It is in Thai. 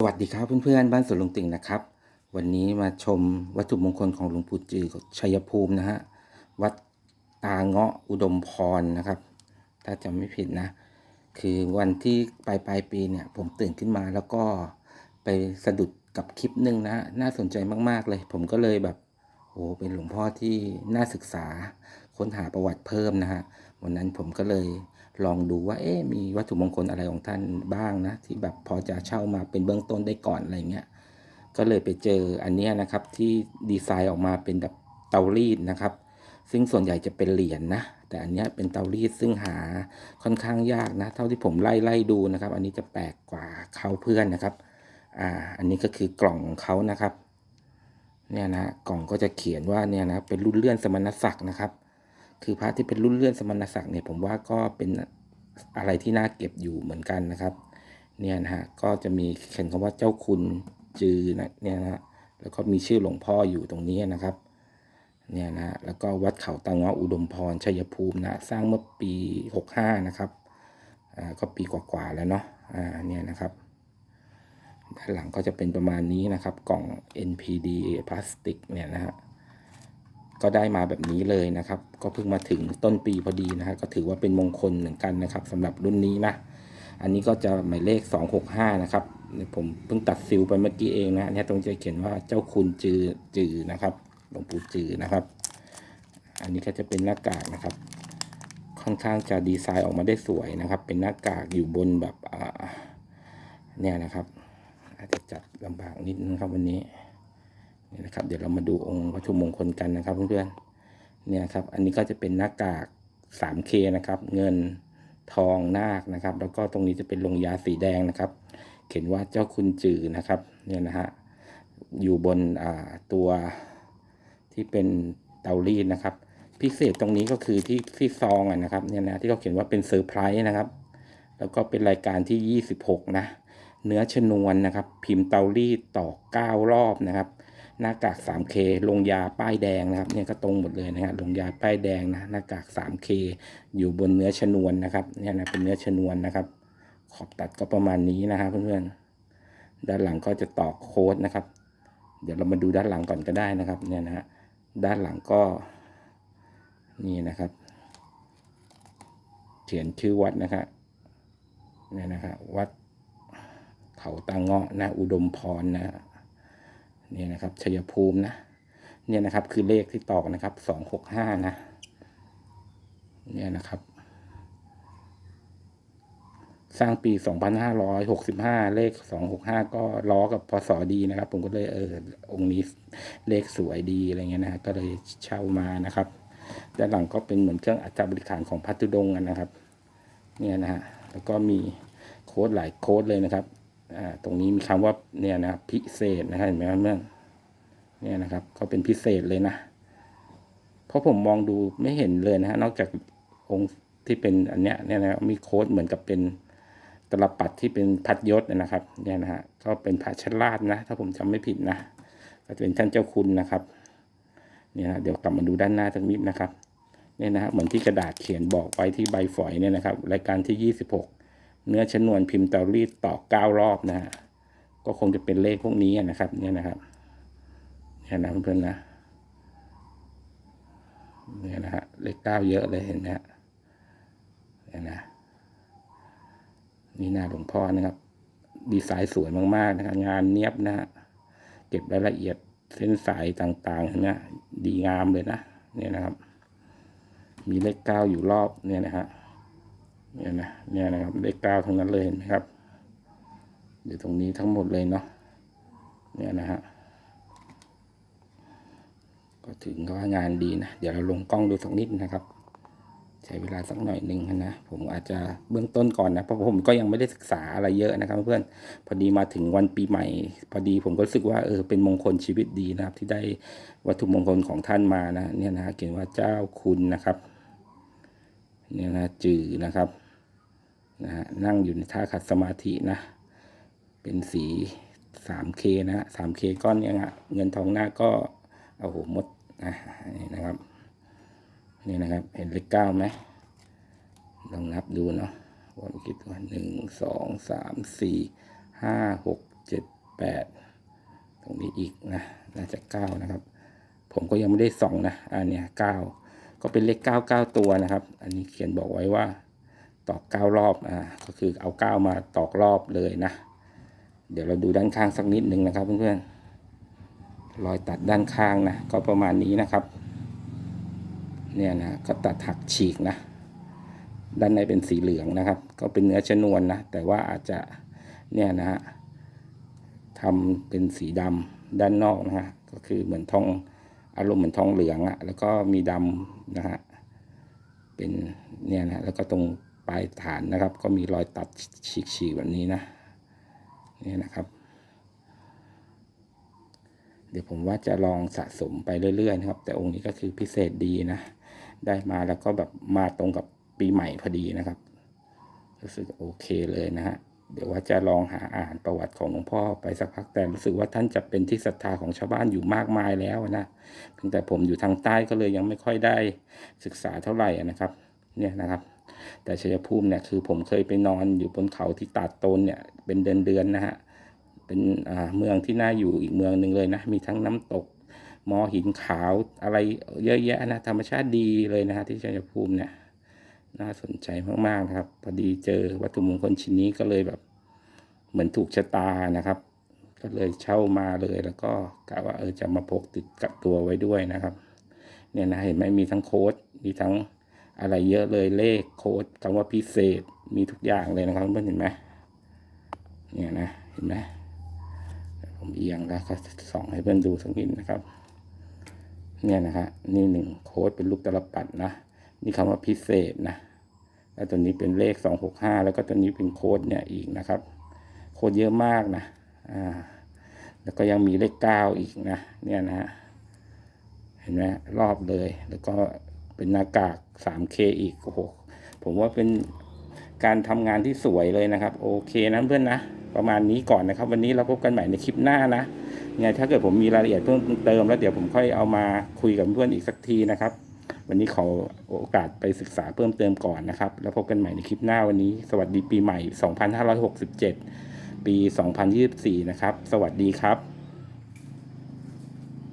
สวัสดีครับเพื่อนๆบ้านสวนลุงติ่งนะครับ วันนี้มาชมวัตถุมงคลของหลวงปู่จือชัยภูมินะฮะวัดตาเงาะอุดมพรนะครับ ถ้าจำไม่ผิดนะ คือวันที่ปลายปลายปีเนี่ย ผมตื่นขึ้นมาแล้วก็ไปสะดุดกับคลิปหนึ่งนะน่าสนใจมากๆเลย ผมก็เลยแบบโอ้เป็นหลวงพ่อที่น่าศึกษาค้นหาประวัติเพิ่มนะฮะวันนั้นผมก็เลย ลองดูว่าเอ๊ะมีวัตถุมงคลอะไรของท่านบ้างนะ ที่แบบพอจะเช่ามาเป็นเบื้องต้นได้ก่อนอะไรเงี้ยก็เลยไปเจออันนี้นะครับที่ดีไซน์ออกมาเป็นแบบเตารีดนะครับ ซึ่งส่วนใหญ่จะเป็นเหรียญนะแต่อันนี้เป็นเตารีดซึ่งหาค่อนข้างยากนะ เท่าที่ผมไล่ไล่ดูนะครับ อันนี้จะแปลกกว่าเขาเพื่อนนะครับอ่าอันนี้ก็คือกล่องของเขานะครับเนี่ยนะกล่องก็จะเขียนว่าเนี่ยนะเป็นรุ่นเลื่อนสมณศักดิ์นะครับ คือพระที่เป็นรุ่นเลื่อนสมณศักดิ์เนี่ยผมว่าก็เป็นอะไรที่น่าเก็บอยู่เหมือนกันนะครับ เนี่ยนะฮะก็จะมีเขียนคำว่าเจ้าคุณจือนะเนี่ยนะฮะแล้วก็มีชื่อหลวงพ่ออยู่ตรงนี้นะครับเนี่ยนะฮะแล้วก็วัดเขาตาเงาะอุดมพรชัยภูมินะสร้างเมื่อปี 65 นะครับอ่าก็ปีกว่าๆแล้วเนาะอ่าเนี่ยนะครับด้านหลังก็จะเป็นประมาณนี้นะครับ กล่อง NPD พลาสติกเนี่ยนะฮะ ก็ได้มาแบบนี้เลยนะครับ ก็เพิ่งมาถึงต้นปีพอดีนะฮะก็ถือว่าเป็นมงคลเหมือนกันนะครับสำหรับรุ่นนี้นะ อันนี้ก็จะหมายเลข 265 นะครับเนี่ยผมเพิ่งตัดซิลไปเมื่อกี้เองนะเนี่ยตรงจะเขียนว่าเจ้าคุณจือจือนะครับหลวงปู่จือนะครับ อันนี้ก็จะเป็นหน้ากากนะครับ ค่อนข้างจะดีไซน์ออกมาได้สวยนะครับ เป็นหน้ากากอยู่บนแบบเนี่ยนะครับ อาจจะจัดลำบากนิดนึงครับวันนี้ นี่นะครับ เดี๋ยวเรามาดูองค์วัตถุมงคลกันนะครับเพื่อนๆเนี่ยครับ อันนี้ก็จะเป็นหน้ากาก 3K นะครับ เงินทองนาคนะครับ แล้วก็ตรงนี้จะเป็นลงยาสีแดงนะครับ เขียนว่าเจ้าคุณจือนะครับ เนี่ยนะฮะ อยู่บนอ่าตัวที่เป็นเตารีดนะครับ พิเศษตรงนี้ก็คือที่ที่ซองอะนะครับ เนี่ยนะที่เขาเขียนว่าเป็นเซอร์ไพรส์นะครับ แล้วก็เป็นรายการที่ 26 นะ เนื้อชนวนนะครับ พิมพ์เตารีดต่อ 9 รอบนะครับ หน้ากาก 3K ลงยาป้ายแดงนะครับเนี่ยก็ตรงหมดเลยนะฮะลงยาป้ายแดงนะหน้ากาก 3K อยู่บนเนื้อชนวนนะครับเนี่ยนะเป็นเนื้อชนวนนะครับ ขอบตัดก็ประมาณนี้นะฮะเพื่อนๆด้านหลังก็จะตอกโค้ดนะครับ เดี๋ยวเรามาดูด้านหลังก่อนก็ได้นะครับเนี่ยนะฮะด้านหลังก็นี่นะครับ เขียนชื่อวัดนะครับเนี่ยนะครับวัดเขาตาเงาะนะอุดมพรนะ เนี่ยนะครับชัยภูมินะ เนี่ยนะครับคือเลขที่ตอกนะครับสองหกห้านะ เนี่ยนะครับ สร้างปี2565เลข265ก็ล้อกับพศดีนะครับ ผมก็เลยเออองค์นี้เลขสวยดีอะไรเงี้ยนะก็เลยเช่ามานะครับด้านหลังก็เป็นเหมือนเครื่องอัจฉริยของพัทธุดงนะครับ เนี่ยนะฮะแล้วก็มีโค้ดหลายโค้ดเลยนะครับ ตรงนี้มีคำว่าเนี่ยนะครับพิเศษนะฮะเห็นไหมครับเพื่อเนี่ยนะครับก็เป็นพิเศษเลยนะ เพราะผมมองดูไม่เห็นเลยนะฮะนอกจากองค์ที่เป็นอันเนี้ยเนี่ยนะมีโค้ดเหมือนกับเป็นตลับปัดที่เป็นพัดยศนะครับ เนี่ยนะฮะก็เป็นพระชลาดนะ ถ้าผมจำไม่ผิดนะก็จะเป็นท่านเจ้าคุณนะครับ เนี่ยนะเดี๋ยวกลับมาดูด้านหน้าสักนิดนะครับ เนี่ยนะฮะเหมือนที่กระดาษเขียนบอกไว้ที่ใบฝอยเนี่ยนะครับรายการที่26 เนื้อชนวนพิมพ์เตารีดต่อ9รอบนะฮะก็คงจะเป็นเลขพวกนี้นะครับเนี่ยนะครับเนี่ยนะเพื่อนๆนะเนี่ยนะฮะเลขเก้าเยอะเลยเห็นไหมฮะเนี่ยนะนี่หน้าหลวงพ่อนะครับ ดีไซน์สวยมากๆนะครับงานเนียบนะฮะเก็บรายละเอียดเส้นสายต่างๆเห็นไหมดีงามเลยนะเนี่ยนะครับ มีเลขเก้าอยู่รอบเนี่ยนะฮะ เนี่ยนะเนี่ยนะครับเลขเก้าทั้งนั้นเลยเห็นไหมครับอยู่ตรงนี้ทั้งหมดเลยเนาะเนี่ยนะฮะก็ถึงก็ว่างานดีนะเดี๋ยวเราลงกล้องดูสักนิดนะครับ ใช้เวลาสักหน่อยหนึ่งนะผมอาจจะเบื้องต้นก่อนนะเพราะผมก็ยังไม่ได้ศึกษาอะไรเยอะนะครับ เพื่อนพอดีมาถึงวันปีใหม่ พอดีผมก็รู้สึกว่าเออเป็นมงคลชีวิตดีนะครับ ที่ได้วัตถุมงคลของท่านมานะเนี่ยนะเขียนว่าเจ้าคุณนะครับ เนี่ยนะจือนะครับนะฮะนั่งอยู่ในท่าขัดสมาธินะ เป็นสี 3K นะฮะ 3K ก้อนเนี่ยฮะเงินทองหน้าก็โอ้โหมดนะนี่นะครับนี่นะครับ เห็นเลขเก้าไหมลองนับดูเนาะว่าเมื่อกี้ตัวหนึ่งสองสามสี่ห้าหกเจ็ดแปดตรงนี้อีกนะ น่าจะเก้านะครับ ผมก็ยังไม่ได้ส่องนะอันเนี้ยเก้า ก็เป็นเลขเก้าเก้าตัวนะครับ อันนี้เขียนบอกไว้ว่าตอกเก้ารอบอ่าก็คือเอาเก้ามาตอกรอบเลยนะ เดี๋ยวเราดูด้านข้างสักนิดหนึ่งนะครับ เพื่อนๆรอยตัดด้านข้างนะก็ประมาณนี้นะครับเนี่ยนะก็ตัดหักฉีกนะ ด้านในเป็นสีเหลืองนะครับ ก็เป็นเนื้อชนวนนะแต่ว่าอาจจะเนี่ยนะฮะทำเป็นสีดำด้านนอกนะฮะก็คือเหมือนทอง อารมณ์เหมือนทองเหลืองอะแล้วก็มีดำนะฮะเป็นเนี่ยนะแล้วก็ตรงปลายฐานนะครับ ก็มีรอยตัดฉีกๆแบบนี้นะเนี่ยนะครับ เดี๋ยวผมว่าจะลองสะสมไปเรื่อยๆนะครับ แต่องค์นี้ก็คือพิเศษดีนะ ได้มาแล้วก็แบบมาตรงกับปีใหม่พอดีนะครับ รู้สึกโอเคเลยนะฮะ เดี๋ยวว่าจะลองหาอ่านประวัติของหลวงพ่อไปสักพักแต่รู้สึกว่าท่านจะเป็นที่ศรัทธาของชาวบ้านอยู่มากมายแล้วนะเพียงแต่ผมอยู่ทางใต้ก็เลยยังไม่ค่อยได้ศึกษาเท่าไหร่นะครับ เนี่ยนะครับ แต่ชัยภูมิเนี่ยคือผมเคยไปนอนอยู่บนเขาที่ตาดโตนเนี่ยเป็นเดือนๆนนะฮะเป็นอ่าเมืองที่น่าอยู่อีกเมืองหนึ่งเลยนะมีทั้งน้ำตกมอหินขาวอะไรเยอะแยะนะธรรมชาติดีเลยนะฮะที่ชัยภูมิเนี่ย น่าสนใจมากๆนะครับ พอดีเจอวัตถุมงคลชิ้นนี้ก็เลยแบบ เหมือนถูกชะตานะครับ ก็เลยเช่ามาเลยแล้วก็กะว่าเออจะมาพกติดกับตัวไว้ด้วยนะครับ เนี่ยนะเห็นไหมมีทั้งโค้ดมีทั้งอะไรเยอะเลยเลขโค้ดคำว่าพิเศษมีทุกอย่างเลยนะครับเพื่อนเห็นไหมเนี่ยนะเห็นไหมผมเอียงแล้วก็ส่องให้เพื่อนดูสักนิดนะครับ เนี่ยนะฮะนี่หนึ่งโค้ดเป็นลูกตลับปัดนะ นี่คำว่าพิเศษนะ แล้วตัวนี้เป็นเลขสองหกห้าแล้วก็ตัวนี้เป็นโค้ดเนี่ยอีกนะครับ โค้ดเยอะมากนะ อ่า แล้วก็ยังมีเลขเก้าอีกนะ เนี่ยนะฮะ เห็นไหมรอบเลย แล้วก็เป็นหน้ากาก 3K อีก โอ้โห ผมว่าเป็นการทำงานที่สวยเลยนะครับ โอเคนะเพื่อนนะ ประมาณนี้ก่อนนะครับ วันนี้เราพบกันใหม่ในคลิปหน้านะไงถ้าเกิดผมมีรายละเอียดเพิ่มเติมแล้วเดี๋ยวผมค่อยเอามาคุยกับเพื่อนอีกสักทีนะครับ วันนี้ขอโอกาสไปศึกษาเพิ่มเติมก่อนนะครับ แล้วพบกันใหม่ในคลิปหน้าวันนี้ สวัสดีปีใหม่ 2567 ปี 2024 นะครับ สวัสดีครับ